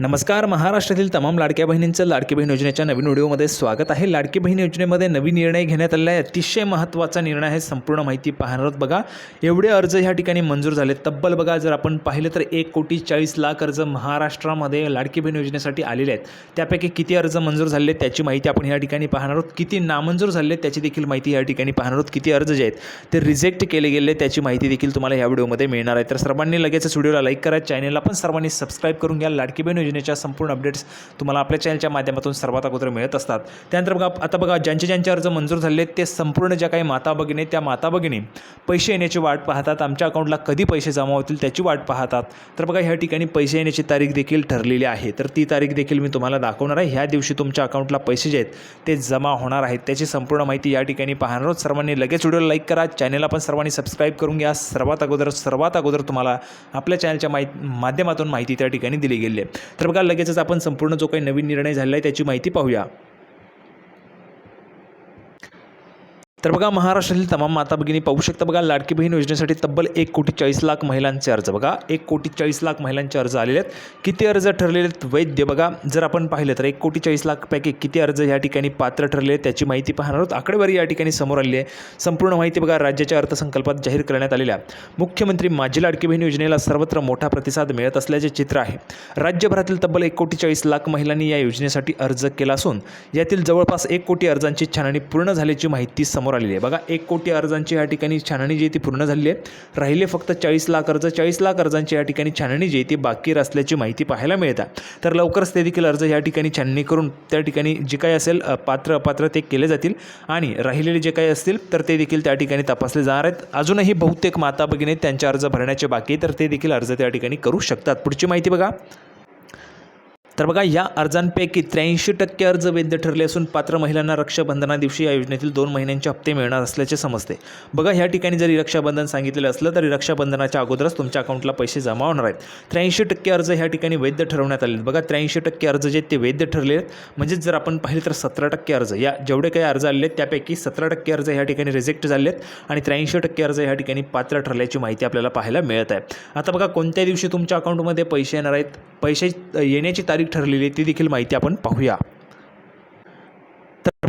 नमस्कार महाराष्ट्रातील तमाम लाडक्या बहिणींचं लाडकी बहीण योजनेच्या नवीन व्हिडिओमध्ये स्वागत आहे. लाडकी बहीण योजनेमध्ये नवीन निर्णय घेण्यात आलेला आहे. अतिशय महत्त्वाचा निर्णय आहे. संपूर्ण माहिती पाहणार आहोत बघा. एवढे अर्ज ह्या ठिकाणी मंजूर झाले तब्बल बघा जर आपण पाहिलं तर एक कोटी चाळीस लाख अर्ज महाराष्ट्रामध्ये लाडकी बहीण योजनेसाठी आलेले आहेत. त्यापैकी किती अर्ज मंजूर झाले आहेत त्याची माहिती आपण या ठिकाणी पाहणार आहोत. किती नामंजूर झाले त्याची देखील माहिती या ठिकाणी पाहणार आहोत. किती अर्ज जे आहेत ते रिजेक्ट केले गेले त्याची माहिती देखील तुम्हाला या व्हिडिओमध्ये मिळणार आहे. तर सर्वांनी लगेचच व्हिडिओला लाईक करा. चॅनलला पण सर्वांनी सबस्क्राईब करून घ्या. लाडकी बहीण योजनेच्या संपूर्ण अपडेट्स तुम्हाला आपल्या चॅनलच्या माध्यमातून सर्वात अगोदर मिळत असतात. त्यानंतर बघा आता बघा ज्यांचे ज्यांचे अर्ज मंजूर झाले आहेत, ते संपूर्ण ज्या काही माता भगिनी त्या माता भगिनी पैसे येण्याची वाट पाहतात. आमच्या अकाउंटला कधी पैसे जमा होतील त्याची वाट पाहतात. तर बघा ह्या ठिकाणी पैसे येण्याची तारीख देखील ठरलेली आहे. तर ती तारीख देखील मी तुम्हाला दाखवणार आहे. ह्या दिवशी तुमच्या अकाउंटला पैसे जे आहेत ते जमा होणार आहेत. त्याची संपूर्ण माहिती या ठिकाणी पाहणार आहोत. सर्वांनी लगेच व्हिडिओला लाईक करा. चॅनलला पण सर्वांनी सबस्क्राईब करून घ्या. सर्वात अगोदर सर्वात अगोदर तुम्हाला आपल्या चॅनलच्या माहिती माध्यमातून माहिती त्या ठिकाणी दिली गेली आहे. तर बघा लगेचच आपण संपूर्ण जो काही नवीन निर्णय झालेला आहे त्याची माहिती पाहूया. तर बघा महाराष्ट्रातील तमाम माता भगिनी पाहू शकता बघा लाडकी बहीण योजनेसाठी तब्बल एक कोटी चाळीस लाख महिलांचे अर्ज. बघा एक कोटी चाळीस लाख महिलांचे अर्ज आलेले आहेत. किती अर्ज ठरलेले आहेत? वैद्य बघा जर आपण पाहिलं तर एक कोटी चाळीस लाखपैकी किती अर्ज या ठिकाणी पात्र ठरले आहेत त्याची माहिती पाहणार आहोत. आकडेवारी या ठिकाणी समोर आली आहे. संपूर्ण माहिती बघा राज्याच्या अर्थसंकल्पात जाहीर करण्यात आलेल्या मुख्यमंत्री माझी लाडकी बहीण योजनेला सर्वत्र मोठा प्रतिसाद मिळत असल्याचे चित्र आहे. राज्यभरातील तब्बल एक कोटी चाळीस लाख महिलांनी या योजनेसाठी अर्ज केला असून यातील जवळपास एक कोटी अर्जांची छाननी पूर्ण झाल्याची माहिती समोर आलेली आहे. बघा एक कोटी अर्जांची या ठिकाणी छाननी जी आहे ती पूर्ण झालेली आहे. राहिले फक्त चाळीस लाख अर्ज. चाळीस लाख अर्जांची या ठिकाणी छाननी जी आहे ती बाकी असल्याची माहिती पाहायला मिळतात तर लवकरच ते देखील अर्ज या ठिकाणी छाननी करून त्या ठिकाणी जे काही असेल पात्र अपात्र ते केले जातील. आणि राहिलेले जे काही असतील तर ते देखील त्या ठिकाणी तपासले जाणार आहेत. अजूनही बहुतेक माता भगिनी त्यांचे अर्ज भरण्याचे बाकी आहे, तर ते देखील अर्ज त्या ठिकाणी करू शकतात. पुढची माहिती बघा. तर बघा या अर्जांपैकी त्र्याऐंशी टक्के अर्ज वैध ठरले असून पात्र महिलांना रक्षाबंधना दिवशी या योजनेतील दोन महिन्यांचे हप्ते मिळणार असल्याचे समजते. बघा ह्या ठिकाणी जरी रक्षाबंधन सांगितलेलं असलं तरी रक्षाबंधनाच्या अगोदरच तुमच्या अकाउंटला पैसे जमा होणार आहेत. त्र्याऐंशी टक्के अर्ज ह्या ठिकाणी वैध ठरवण्यात आले आहेत. बघा त्र्याऐंशी टक्के अर्ज जे ते वैध ठरले आहेत. म्हणजेच जर आपण पाहिले तर सतरा टक्के अर्ज या जेवढे काही अर्ज आले आहेत त्यापैकी सतरा टक्के अर्ज ह्या ठिकाणी रिजेक्ट झाले आहेत आणि त्र्याऐंशी टक्के अर्ज ह्या ठिकाणी पात्र ठरल्याची माहिती आपल्याला पाहायला मिळत आहे. आता बघा कोणत्या दिवशी तुमच्या अकाउंटमध्ये पैसे येणार आहेत? पैसे येण्याची तारीख ठरलेली आहे ती देखील माहिती आपण पाहूया.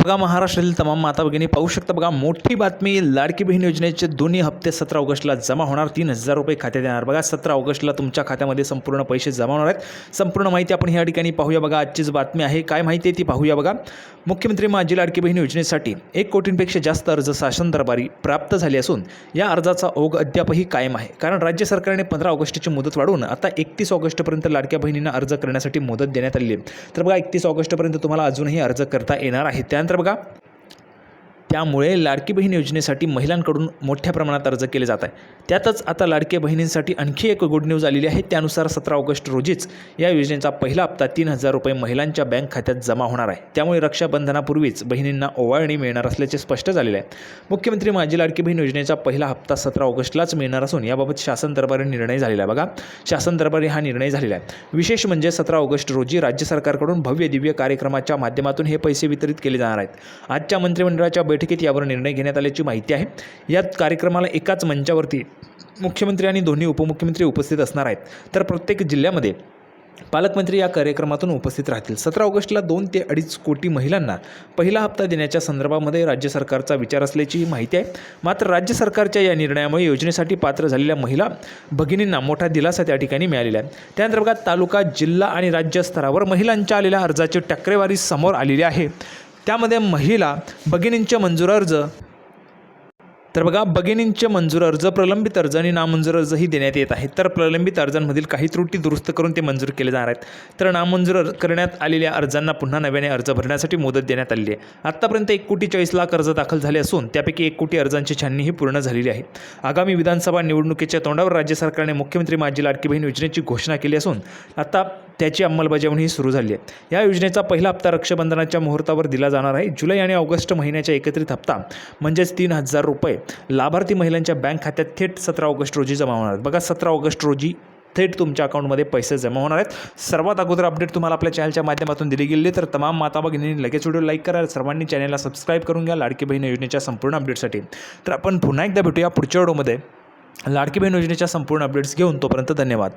बघा महाराष्ट्रातील तमाम माता भगिनी पाहू शकता बघा मोठी बातमी लाडकी बहीण योजनेचे दोन्ही हप्ते सतरा ऑगस्टला जमा होणार तीन हजार रुपये खात्यात येणार. बघा सतरा ऑगस्टला तुमच्या खात्यामध्ये संपूर्ण पैसे जमा होणार आहेत. संपूर्ण माहिती आपण या ठिकाणी पाहूया बघा आजचीच बातमी आहे. काय माहिती आहे ती पाहूया बघा. मुख्यमंत्री माझी लाडकी बहीण योजनेसाठी एक कोटींपेक्षा जास्त अर्ज शासन दरबारी प्राप्त झाले असून या अर्जाचा ओघ अद्यापही कायम आहे. कारण राज्य सरकारने पंधरा ऑगस्टची मुदत वाढवून आता एकतीस ऑगस्टपर्यंत लाडक्या बहिणींना अर्ज करण्यासाठी मुदत देण्यात आली आहे. तर बघा एकतीस ऑगस्टपर्यंत तुम्हाला अजूनही अर्ज करता येणार आहे. त्यानंतर बघा. त्यामुळे लाडकी बहीण योजनेसाठी महिलांकडून मोठ्या प्रमाणात अर्ज केले जात आहे त्यातच आता लाडक्या बहिणींसाठी आणखी एक गुड न्यूज आलेली आहे. त्यानुसार सतरा ऑगस्ट रोजीच या योजनेचा पहिला हप्ता तीन हजार रुपये महिलांच्या बँक खात्यात जमा होणार आहे. त्यामुळे रक्षाबंधनापूर्वीच बहिणींना ओवाळणी मिळणार असल्याचे स्पष्ट झालेले आहे. मुख्यमंत्री माझी लाडकी बहीण योजनेचा पहिला हप्ता सतरा ऑगस्टलाच मिळणार असून याबाबत शासन दरबारी निर्णय झालेला आहे. बघा शासन दरबारी हा निर्णय झालेला आहे. विशेष म्हणजे सतरा ऑगस्ट रोजी राज्य सरकारकडून भव्य दिव्य कार्यक्रमाच्या माध्यमातून हे पैसे वितरित केले जाणार आहेत. आजच्या मंत्रिमंडळाच्या बैठकीत यावर निर्णय घेण्यात आल्याची माहिती आहे. या कार्यक्रमाला एकाच मंचावरती मुख्यमंत्री आणि दोन्ही उपमुख्यमंत्री उपस्थित असणार आहेत. तर प्रत्येक जिल्ह्यामध्ये पालकमंत्री या कार्यक्रमातून उपस्थित राहतील. सतरा ऑगस्टला दोन ते अडीच कोटी महिलांना पहिला हप्ता देण्याच्या संदर्भामध्ये राज्य सरकारचा विचार असल्याची माहिती आहे. मात्र राज्य सरकारच्या या निर्णयामुळे योजनेसाठी पात्र झालेल्या महिला भगिनींना मोठा दिलासा त्या ठिकाणी मिळालेला आहे. त्यानंतर तालुका जिल्हा आणि राज्य स्तरावर महिलांच्या आलेल्या अर्जाची टक्केवारी समोर आलेली आहे. त्यामध्ये महिला भगिनींचे मंजूर अर्ज तर बघा भगिनींचे मंजूर अर्ज प्रलंबित अर्ज आणि नामंजूर अर्जही देण्यात येत आहेत. तर प्रलंबित अर्जांमधील काही त्रुटी दुरुस्त करून ते मंजूर केले जाणार आहेत. तर नामंजूर करण्यात आलेल्या अर्जांना पुन्हा नव्याने अर्ज भरण्यासाठी मुदत देण्यात आलेली आहे. आत्तापर्यंत एक कोटी चाळीस लाख अर्ज दाखल झाले असून त्यापैकी एक कोटी अर्जांची छाननीही पूर्ण झालेली आहे. आगामी विधानसभा निवडणुकीच्या तोंडावर राज्य सरकारने मुख्यमंत्री माझी लाडकी बहीण योजनेची घोषणा केली असून आता त्याची अंमलबजावणीही सुरू झाली आहे. या योजनेचा पहिला हप्ता रक्षाबंधनाच्या मुहूर्तावर दिला जाणार आहे. जुलै आणि ऑगस्ट महिन्याच्या एकत्रित हप्ता म्हणजेच तीन हजार रुपये. लाभार्थी महिलांच्या बँक खात्यात थेट सतरा ऑगस्ट रोजी जमा होणार आहेत. बघा सतरा ऑगस्ट रोजी थेट तुमच्या अकाउंटमध्ये पैसे जमा होणार आहेत. सर्वात अगोदर अपडेट तुम्हाला आपल्या चॅनलच्या माध्यमातून दिली गेली तर तमाम माता भगिनींनी लगेच व्हिडिओ लाईक करा. सर्वांनी चॅनलला सबस्क्राईब करून घ्या. लाडकी बहीण योजनेच्या संपूर्ण अपडेटसाठी तर आपण पुन्हा एकदा भेटूया पुढच्या व्हिडिओमध्ये. लाडकी बहीण योजनेच्या संपूर्ण अपडेट्स घेऊन तोपर्यंत धन्यवाद.